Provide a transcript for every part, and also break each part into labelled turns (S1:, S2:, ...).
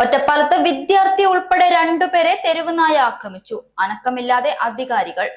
S1: ഒറ്റപ്പാലത്ത് വിദ്യാർത്ഥി ഉൾപ്പെടെ രണ്ടുപേരെ തെരുവ് നായ ആക്രമിച്ചു. അനക്കമില്ലാതെ അധികാരികൾ.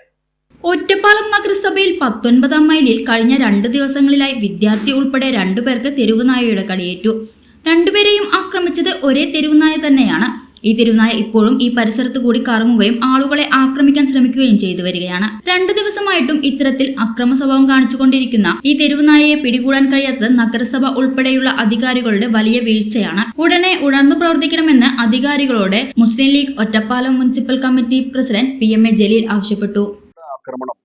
S2: ഒറ്റപ്പാലം നഗരസഭയിൽ പത്തൊൻപതാം മൈലിൽ കഴിഞ്ഞ രണ്ട് ദിവസങ്ങളിലായി വിദ്യാർത്ഥി ഉൾപ്പെടെ രണ്ടുപേർക്ക് തെരുവുനായയുടെ കടിയേറ്റു. രണ്ടുപേരെയും ആക്രമിച്ചത് ഒരേ തെരുവുനായ തന്നെയാണ്. ഈ തെരുവനായ ഇപ്പോഴും ഈ പരിസരത്ത് കൂടി കറങ്ങുകയും ആളുകളെ ആക്രമിക്കാൻ ശ്രമിക്കുകയും ചെയ്തു വരികയാണ്. രണ്ടു ദിവസമായിട്ടും ഇത്തരത്തിൽ അക്രമ സ്വഭാവം കാണിച്ചുകൊണ്ടിരിക്കുന്ന ഈ തെരുവുനായയെ പിടികൂടാൻ കഴിയാത്തത് നഗരസഭ ഉൾപ്പെടെയുള്ള അധികാരികളുടെ വലിയ വീഴ്ചയാണ്. ഉടനെ ഉണർന്നു പ്രവർത്തിക്കണമെന്ന് അധികാരികളോട് Muslim League Ottapalam municipal committee president P M A Jaleel ആവശ്യപ്പെട്ടു.
S3: ആക്രമണം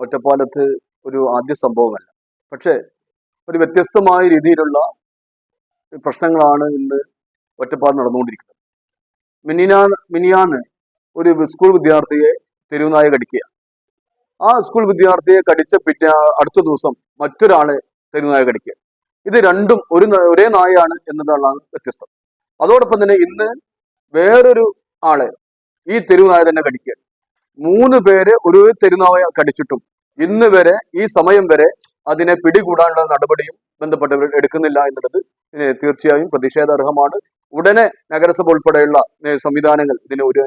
S3: ഒറ്റപ്പാലത്ത് ഒരു ആദ്യ സംഭവമല്ല. പക്ഷേ ഒരു വ്യത്യസ്തമായ രീതിയിലുള്ള പ്രശ്നങ്ങളാണ് ഇന്ന് ഒറ്റപ്പാലം നടന്നുകൊണ്ടിരിക്കുന്നത്. മിനിയാ മിനിയാന്ന് ഒരു സ്കൂൾ വിദ്യാർത്ഥിയെ തെരുവുനായ കടിക്കുക. ആ സ്കൂൾ വിദ്യാർത്ഥിയെ കടിച്ച പിറ്റേ അടുത്ത ദിവസം മറ്റൊരാളെ തെരുവുനായ കടിക്കുക. ഇത് രണ്ടും ഒരു ഒരേ നായയാണ് എന്നതാണ് വ്യത്യസ്തം. അതോടൊപ്പം തന്നെ ഇന്ന് വേറൊരു ആളെ ഈ തെരുവുനായ തന്നെ കടിക്കുക. മൂന്ന് പേരെ ഒരു തെരുനായ കടിച്ചിട്ടും ഇന്ന് വരെ ഈ സമയം വരെ അതിനെ പിടികൂടാനുള്ള നടപടിയും ബന്ധപ്പെട്ടവർ എടുക്കുന്നില്ല എന്നുള്ളത് തീർച്ചയായും പ്രതിഷേധാർഹമാണ്. ഉടനെ നഗരസഭ ഉൾപ്പെടെയുള്ള സംവിധാനങ്ങൾ ഇതിന് ഒരു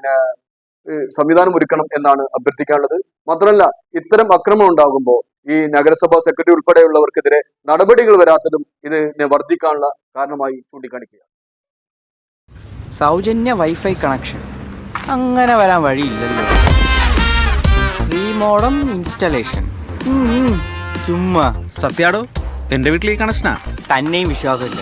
S3: സംവിധാനം ഒരുക്കണം എന്നാണ് അഭ്യർത്ഥിക്കാനുള്ളത്. മാത്രമല്ല ഇത്തരം അക്രമം ഉണ്ടാകുമ്പോൾ ഈ നഗരസഭാ സെക്രട്ടറി ഉൾപ്പെടെയുള്ളവർക്കെതിരെ നടപടികൾ വരാത്തതും ഇതിനെ വർദ്ധിക്കാനുള്ള കാരണമായി ചൂണ്ടിക്കാണിക്കുക
S4: സൗജന്യ വൈഫൈ കണക്ഷൻ. അങ്ങനെ വരാൻ വഴിയില്ലല്ലോ. Free modem installation. ചുമ്മാ.
S5: സത്യാടോ എന്റെ വീട്ടിൽ ഈ കണക്ഷനാ?
S4: തന്നെയും വിശ്വാസമില്ല.